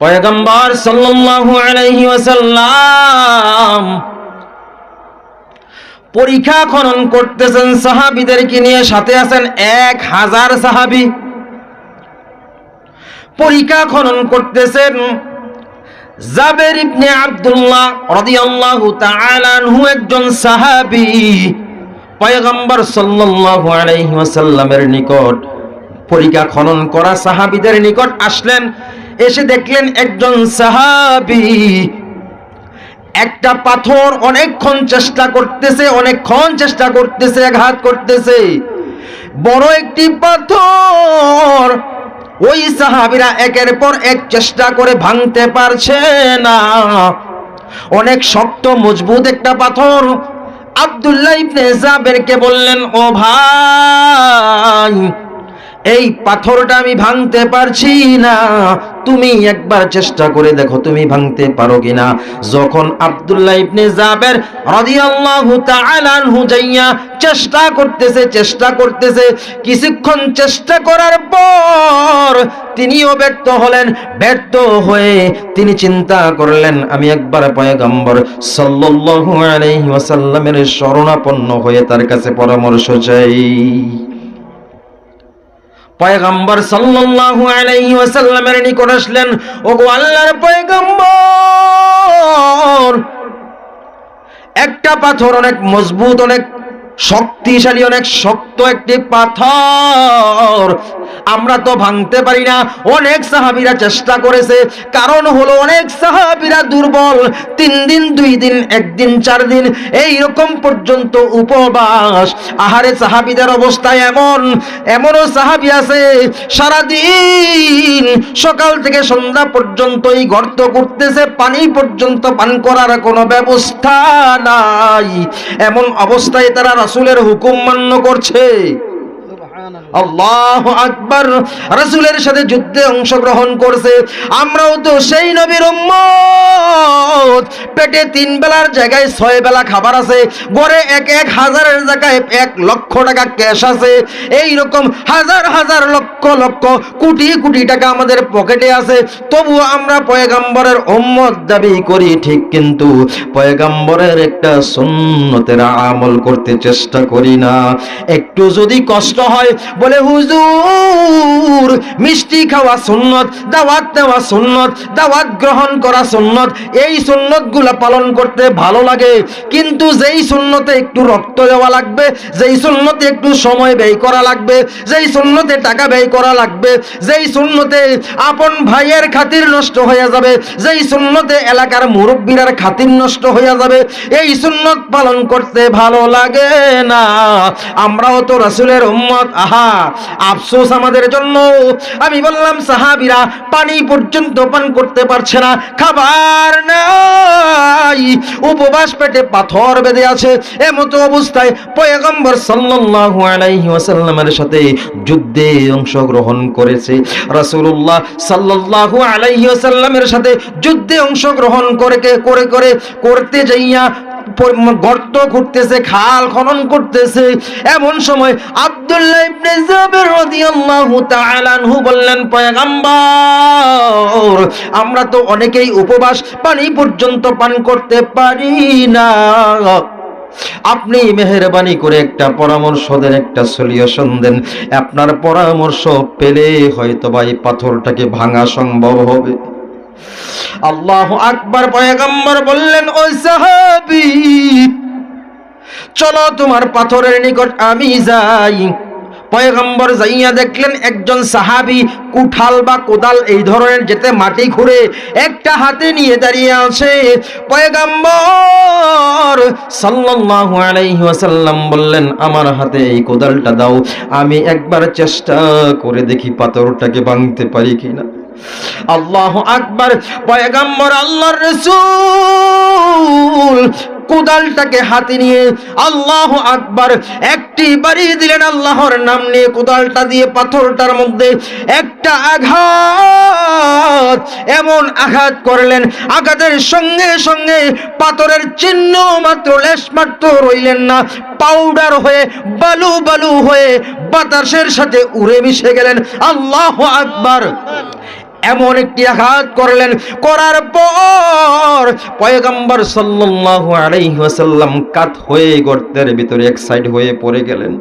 পয়গম্বর সাল্লাল্লাহু আলাইহি ওয়াসাল্লাম পরীক্ষা খনন করতেছেন, সাহাবীদেরকে নিয়ে সাথে আছেন এক হাজার সাহাবী। পরীক্ষা খনন করতেছেন জাবের ইবনে আব্দুল্লাহ রাদিয়াল্লাহু তাআলা আনহু একজন সাহাবী, পয়গম্বর সাল্লাল্লাহু আলাইহি ওয়াসাল্লামের নিকট। পরীক্ষা খনন করা সাহাবিদের নিকট আসলেন, এসে দেখলেন একজন সাহাবি একটা পাথর অনেকক্ষণ চেষ্টা করতেছে, অনেকক্ষণ চেষ্টা করতেছে, আঘাত করতেছে। বড় একটি পাথর। ওই সাহাবিরা একের পর এক চেষ্টা করে ভাঙতে পারছে না। অনেক শক্ত, মজবুত একটা পাথর। আব্দুল্লাহ ইবনে জাবেরকে বললেন, ও ভাই এই পাথরটা আমি ভাঙতে পারছি না। তুমি একবার চেষ্টা করে দেখো তুমি ভাঙতে পারো কিনা। যখন আব্দুল্লাহ ইবনে জাবের রাদিয়াল্লাহু তাআলা আনহু যাইয়া চেষ্টা করতেছে চেষ্টা করতেছে, কিছুক্ষণ চেষ্টা করার পর তিনিও ব্যর্থ হলেন, ব্যর্থ হয়ে তিনি চিন্তা করলেন, আমি একবার পয়গম্বর সাল্লাল্লাহু আলাইহি ওয়াসাল্লামের শরণাপন্ন হয়ে তার কাছে পরামর্শ চাই। পয়গম্বর সাল্লাল্লাহু আলাইহি ওয়াসাল্লামের নিকট আসলেন, ওগো আল্লাহর পয়গম্বর, একটা পাথর অনেক মজবুত, অনেক শক্তিশালী, অনেক শক্ত একটি পাথর আমরা তো ভাঙতে পারি না। অনেক সাহাবিরা চেষ্টা করেছে। কারণ হলো অনেক সাহাবিরা দুর্বল। তিন দিন, দুই দিন, একদিন, চার দিন এই রকম পর্যন্ত উপবাস। আহারে সাহাবিদের অবস্থা এমন। এমনও সাহাবি আছে, সারাদিন সকাল থেকে সন্ধ্যা পর্যন্ত এই গর্ত করতেছে পানি পর্যন্ত পান করার কোনো ব্যবস্থা নাই। এমন অবস্থায় তারা রাসুলের হুকুম মান্য করছে। আল্লাহ আকবার, রাসূলের সাথে যুদ্ধে অংশগ্রহণ করছে। আমরাও তো সেই নবীর পেটে তিন বেলার জায়গায় ছয় বেলা খাবার আছে। গড়ে এক এক হাজারের জায়গায় এক লক্ষ টাকা ক্যাশ আছে। হাজার হাজার লক্ষ লক্ষ কোটি কোটি টাকা আমাদের পকেটে আছে। তবুও আমরা পয়গাম্বরের উম্মত দাবি করি, ঠিক কিন্তু পয়গাম্বরের একটা সুন্নতের আমল করতে চেষ্টা করি না। একটু যদি কষ্ট হয় বলে, হুজুর, মিষ্টি খাওয়া সুন্নত, দাওয়াত দেওয়া সুন্নত, দাওয়াত গ্রহণ করা সুন্নত, এই সুন্নত পালন করতে ভালো লাগে। কিন্তু যেই সুন্নতে একটু রক্ত দেওয়া লাগবে, যেই সুন্নতে একটু সময় ব্যয় করা লাগবে, যেই সুন্নতে টাকা ব্যয় করা লাগবে, যেই সুন্নতে আপন ভাইয়ের খাতির নষ্ট হয়ে যাবে, যেই সুন্নতে এলাকার মুরব্বীরার খাতির নষ্ট হয়ে যাবে, এই সুন্নত পালন করতে ভালো লাগে না। আমরাও তো রাসুলের উম্মত, আহা আফসোস আমাদের জন্য। আমি বললাম, সাহাবীরা পানি পর্যন্ত পান করতে পারছে না, খাবার নাই। উপবাস পেটে পাথর বেঁধে আছে। এমতো অবস্থায় পয়গম্বর সাল্লাল্লাহু আলাইহি সাথে যুদ্ধে অংশগ্রহণ করেছে। রাসূলুল্লাহ সাল্লাল্লাহু আলাইহি সাথে যুদ্ধে অংশগ্রহণ করে করে করে, করতে যাইয়া গর্ত খুঁড়তেছে খাল খনন করতেছে। এমন সময় আব্দুল্লাহ ইবনে জাবের রাদিয়াল্লাহু তাআলা আনহু বললেন, পয়গম্বর, আমরা তো অনেকেই উপবাস পানি পর্যন্ত পান করতে পারি না। আপনি মেহরবানি করে একটা পরামর্শ দেন, একটা সলিউশন দেন। আপনার পরামর্শ পেলে হয়তো এই পাথরটাকে ভাঙা সম্ভব হবে। আল্লাহ আকবার পয়গম্বর বললেন, ওই সাহাবী, চলো তোমার পাথরের নিকট আমি যাই। পয়গম্বর যাইয়া দেখলেন, একজন সাহাবী কুঠাল বা কোদাল এই ধরনের যেতে মাটি খুঁড়ে একটা হাতে নিয়ে দাঁড়িয়ে আছে। পয়গম্বর সাল্লাল্লাহু আলাইহি ওয়াসাল্লাম বললেন, আমার হাতে এই কোদালটা দাও, আমি একবার চেষ্টা করে দেখি পাথরটাকে ভাঙতে পারি কিনা। আল্লাহ আকবার, পয়গম্বর আল্লাহর রাসূল, কোদালটাকে হাতে নিয়ে আল্লাহ আকবার একটি বাড়ি দিলেন আল্লাহর নাম নিয়ে কোদালটা দিয়ে পাথরটার মধ্যে একটা আঘাত, এমন আঘাত করলেন, আঘাতের সঙ্গে সঙ্গে পাথরের চিহ্ন মাত্র লেশ মাত্র রইলেন না পাউডার হয়ে, বালু বালু হয়ে বাতাসের সাথে উড়ে মিশে গেলেন আল্লাহ আকবার। এমন একটি আঘাত করলেন। করার পর পয়গম্বর সাল্লাল্লাহু আলাইহি ওয়াসাল্লাম কাত হয়ে গর্তের ভিতরে এক সাইড হয়ে পড়ে গেলেন।